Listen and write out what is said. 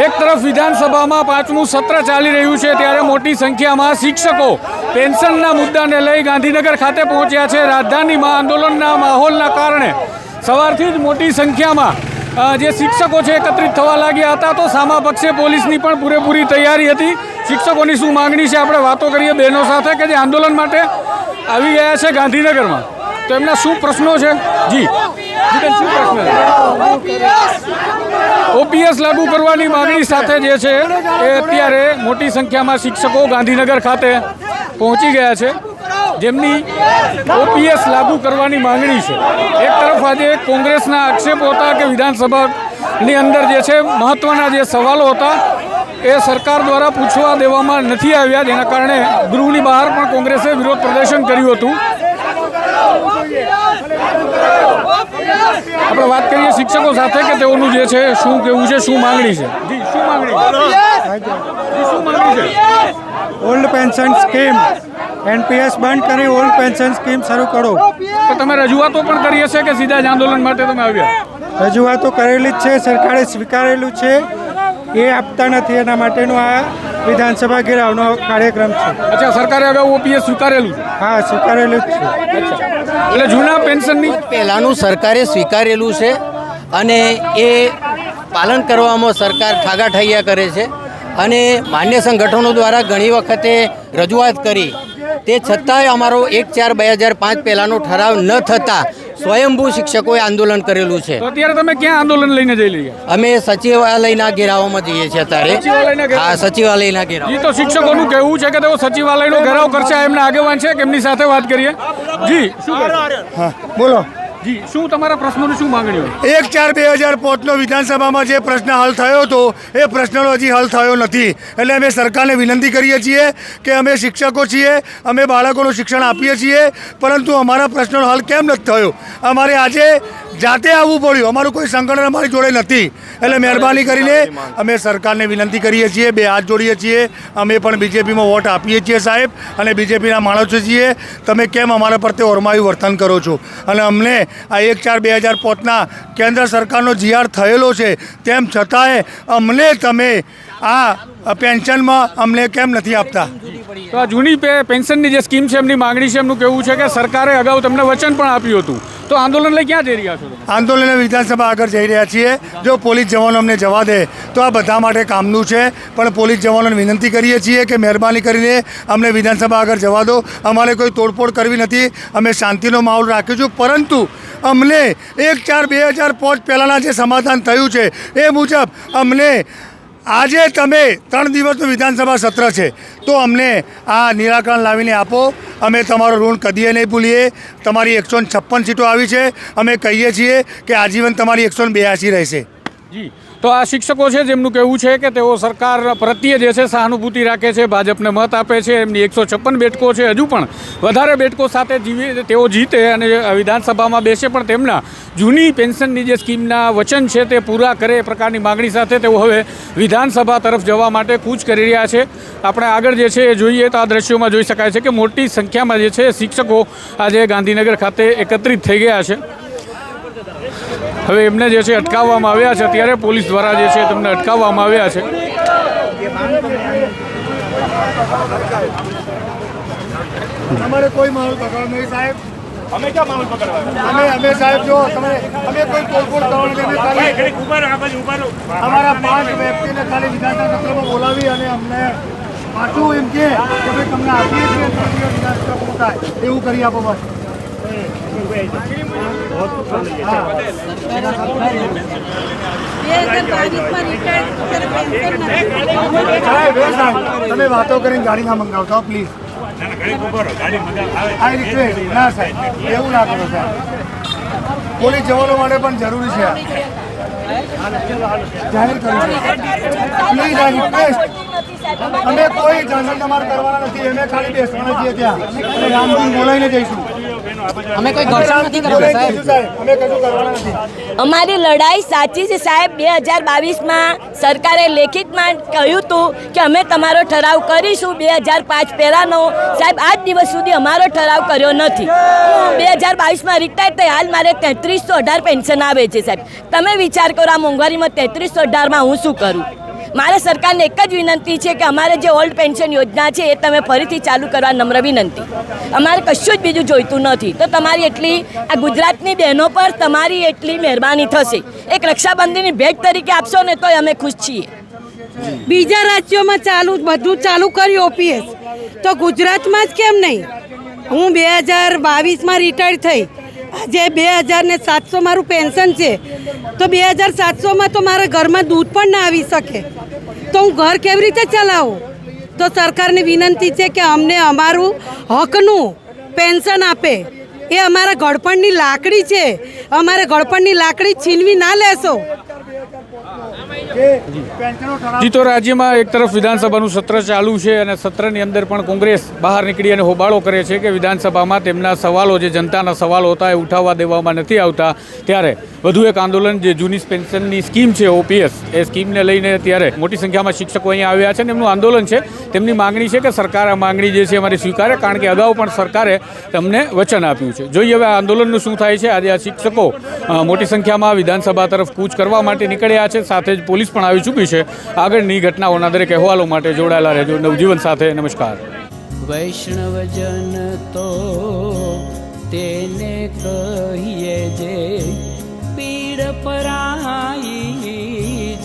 એક તરફ વિધાનસભામાં પાંચમું સત્ર ચાલી રહ્યું છે ત્યારે મોટી સંખ્યામાં શિક્ષકો પેન્શનના મુદ્દાને લઈ ગાંધીનગર ખાતે પહોંચ્યા છે. રાજધાનીમાં આંદોલનના માહોલના કારણે સવારથી જ મોટી સંખ્યામાં જે શિક્ષકો છે એકત્રિત થવા લાગ્યા હતા તો સામા પક્ષે પોલીસની પણ પૂરેપૂરી તૈયારી હતી. શિક્ષકોની શું માંગણી છે? આપણે વાતો કરીએ બહેનો સાથે કે જે આંદોલન માટે આવી ગયા છે ગાંધીનગરમાં. તો એમના શું પ્રશ્નો છે? જી. જી શું પ્રશ્ન? ઓપીએસ લાગુ કરવાની માંગણી સાથે જે છે એ અત્યારે મોટી સંખ્યામાં શિક્ષકો ગાંધીનગર ખાતે પહોંચી ગયા છે. જેમની ઓપીએસ લાગુ કરવાની માંગણી છે. એક તરફ આજે કોંગ્રેસના આક્ષેપો હતા કે વિધાનસભાની અંદર જે છે મહત્વના જે સવાલો હતા એ સરકાર દ્વારા પૂછવા દેવામાં નથી આવ્યા જેના કારણે ગૃહની બહાર પણ કોંગ્રેસે વિરોધ પ્રદર્શન કર્યું હતું. આપણે વાત કરીએ શિક્ષકો સાથે કે તેઓનું જે છે શું કેવું છે શું માંગણી છે? જી શું માંગણી શું માંગણી છે? ઓલ્ડ પેન્શન સ્કીમ એનપીએસ બંધ કરી ઓલ્ડ પેન્શન સ્કીમ શરૂ કરો. તો તમે રજૂઆતો પણ કરી હશે કે સીધા જ આંદોલન માટે તમે આવ્યા? રજૂઆતો કરેલી જ છે સરકારે સ્વીકારેલું છે. એ આપતા નથી એના માટેનો આ વિધાનસભા ઘેરાવનો કાર્યક્રમ છે. અચ્છા સરકારે અગાઉ ઓપીએસ સ્વીકારેલું હા સ્વીકારેલું જ છે. એટલે જૂના પેન્શનની પહેલાંનું સરકારે સ્વીકારેલું છે અને એ પાલન કરવામાં સરકાર ઠાગાઠૈયા કરે છે. અને માન્ય સંગઠનો દ્વારા ઘણી વખતે રજૂઆત કરી તે છતાંય અમારો એક ચાર બે હજાર પાંચ પહેલાંનો ઠરાવ ન થતાં સ્વયંભૂ શિક્ષકોએ આંદોલન કરેલું છે. અત્યારે તમે ક્યાં આંદોલન લઈને જઈ રહ્યા? અમે સચિવાલયના ઘેરાવમાં જઈએ છીએ અત્યારે? હા સચિવાલયના ઘેરાવ. એ તો શિક્ષકોનું કહેવું છે કે તેઓ સચિવાલયનો ઘેરાવ કરશે એમના આગેવાન છે કે એમની સાથે વાત કરીએ? જી. હા બોલો. શું તમારા પ્રશ્નોની શું માંગણીઓ એક ચાર બે હજાર પાંચનો વિધાનસભામાં જે પ્રશ્ન હલ થયો હતો, એ પ્રશ્નનો હજી હલ થયો નથી. એટલે અમે સરકારને વિનંતી કરીએ છીએ કે અમે શિક્ષકો છીએ, અમે બાળકોનું શિક્ષણ આપીએ છીએ, પરંતુ અમારા પ્રશ્નનો હલ કેમ નથી થયો? અમારે આજે જાતે આવવું પડ્યું. અમારું કોઈ સંગઠન અમારી જોડે નથી. એટલે મહેરબાની કરીને અમે સરકારને વિનંતી કરીએ છીએ, બે હાથ જોડીએ છીએ. અમે પણ બીજેપીમાં વોટ આપીએ છીએ, સાહેબ. અને બીજેપીના માણસો છીએ. તમે કેમ અમારા પર તે ઓરમાયું વર્તન કરો છો? અને અમને આ એક ચાર બે હજાર પાંચના કેન્દ્ર સરકારનો જીઆર થયેલો છે, તેમ છતાંય અમને તમે આ પેન્શનમાં અમને કેમ નથી આપતા? તો આ જૂની પેન્શનની જે સ્કીમ છે, એમની માંગણી છે, એમનું કહેવું છે કે સરકારે અગાઉ તમને વચન પણ આપ્યું હતું. તો આંદોલન લઈ ક્યાં જઈ રહ્યા છો? આંદોલન વિધાનસભા આગળ જઈ રહ્યા છીએ. જો પોલીસ જવાનો અમને જવા દે, તો આ બધા માટે કામનું છે. પણ પોલીસ જવાનોને વિનંતી કરીએ છીએ કે મહેરબાની કરીને અમને વિધાનસભા આગળ જવા દો. અમારે કોઈ તોડફોડ કરવી નથી. અમે શાંતિનો માહોલ રાખ્યો છું. પરંતુ અમને એક ચાર બે હજાર પાંચ પહેલાંના જે સમાધાન થયું છે, એ મુજબ અમને આજે તમે ત્રણ દિવસનું વિધાનસભા સત્ર છે, તો અમને આ નિરાકરણ લાવીને આપો. અમે તમારો ઋણ કદીએ નહીં ભૂલીએ. તમારી એકસો છપ્પન સીટો આવી છે. અમે કહીએ છીએ કે આજીવન તમારી એકસો બ્યાસી રહેશે. જી. તો આ શિક્ષકો છે જેમનું કહેવું છે કે તેઓ સરકાર પ્રત્યે જે છે સહાનુભૂતિ રાખે છે, ભાજપને મત આપે છે, એમની એકસો છપ્પન બેઠકો છે, હજુ પણ વધારે બેઠકો સાથે જીવી, તેઓ જીતે અને વિધાનસભામાં બેસે પણ તેમના જૂની પેન્શનની જે સ્કીમના વચન છે તે પૂરા કરે એ પ્રકારની માગણી સાથે તેઓ હવે વિધાનસભા તરફ જવા માટે કૂચ કરી રહ્યા છે. આપણે આગળ જે છે એ જોઈએ તો આ દ્રશ્યોમાં જોઈ શકાય છે કે મોટી સંખ્યામાં જે છે શિક્ષકો આજે ગાંધીનગર ખાતે એકત્રિત થઈ ગયા છે. હવે એમને જે છે અટકાવવામાં આવ્યા છે અત્યારે પોલીસ દ્વારા જે છે તેમને અટકાવવામાં આવ્યા છે. અમારે કોઈ માહોલ બગાડ નહીં સાહેબ. અમે ક્યાં માહોલ બગાડવા અમે અમે સાહેબ જો તમે અમે કોઈ તોડફોડ કરવાની ખાલી અમારા પાંચ વ્યક્તિને ખાલી વિધાનસભા સત્રમાં બોલાવી અને અમને પાછું એમ કે કે ભાઈ તમને આપીએ છીએ વિધાનસભા થાય. એવું કરી આપો બસ. તમે વાતો કરીને ગાડી ના મંગાવતા પ્લીઝ આઈ રિક્વેસ્ટ ના સાહેબ, એવું ના કરો સાહેબ. પોલીસ જવાનો માટે પણ જરૂરી છે જાહેર કર્યું પ્લીઝ આઈ રિક્વેસ્ટ અમે કોઈ જનરલ તમારે કરવાના નથી, અમે ખાલી બેસવાના છીએ ત્યાં. અને રામધૂન બોલાવીને જઈશું. અમે કોઈ ઘર્ષણ નથી બોલાઈને સાહેબ. અમે કશું કરવાના નથી. અમારી લડાઈ સાચી છે સાહેબ. બે હજાર બાવીસમાં સરકારે લેખિતમાં કહ્યું હતું કે અમે તમારો ઠરાવ કરીશું. બે હજાર પાંચ પહેલાંનો. સાહેબ આજ દિવસ સુધી અમારો ઠરાવ કર્યો નથી. બે હજાર બાવીસમાં રિટાયર થઈ હાલ મારે તેત્રીસો અઢાર પેન્શન આવે છે સાહેબ. તમે વિચાર કરો આ મોંઘવારીમાં તેત્રીસો અઢારમાં હું શું કરું? મારે સરકારને એક જ વિનંતી છે કે અમારે જે ઓલ્ડ પેન્શન યોજના છે એ તમે ફરીથી ચાલુ કરવા નમ્ર વિનંતી. અમારે કશું જ બીજું જોઈતું નથી. તો તમારી એટલી આ ગુજરાતની બહેનો પર તમારી એટલી મહેરબાની થશે. એક રક્ષાબંધનની ભેટ તરીકે આપશો ને તોય અમે ખુશ છીએ. બીજા રાજ્યોમાં ચાલુ બધું ચાલુ કર્યું ઓપીએસ. તો ગુજરાતમાં જ કેમ નહીં? હું બે હજાર બાવીસમાં રિટાયર થઈ. આજે બે હજાર ને સાતસો મારું પેન્શન છે, તો બે હજાર સાતસોમાં તો મારા ઘરમાં દૂધ પણ ના આવી શકે. તો હું ઘર કેવી રીતે ચલાવું? તો સરકારની વિનંતી છે કે અમને અમારું હકનું પેન્શન આપે. એ અમારા ગળપણની લાકડી છે. અમારે ગળપણની લાકડી છીનવી ના લેશો. જી, તો રાજ્યમાં એક તરફ વિધાનસભાનું સત્ર ચાલુ છે અને સત્રની અંદર પણ કોંગ્રેસ બહાર નીકળી અને હોબાળો કરે છે કે વિધાનસભામાં તેમના સવાલો જે જનતાના સવાલો હતા એ ઉઠાવવા દેવામાં નથી આવતા. ત્યારે વધુ એક આંદોલન જે જૂની પેન્શનની સ્કીમ છે, ઓપીએસ, એ સ્કીમને લઈને ત્યારે મોટી સંખ્યામાં શિક્ષકો અહીંયા આવ્યા છે અને એમનું આંદોલન છે. તેમની માંગણી છે કે સરકાર આ માગણી જે છે અમારી સ્વીકારે કારણ કે અગાઉ પણ સરકારે તમને વચન આપ્યું છે. જોઈએ હવે આ આંદોલનનું શું થાય છે. આજે આ શિક્ષકો મોટી સંખ્યામાં વિધાનસભા તરફ કૂચ કરવા માટે નીકળ્યા છે. સાથે જ પોલીસ પણ આવી ચૂકી છે. આગળની ઘટનાઓના દરેક અહેવાલો માટે જોડાયેલા રહેજો. નવજીવન સાથે નમસ્કાર. વૈષ્ણવજન તો તેને કહીએ જે પીડ પરાઈ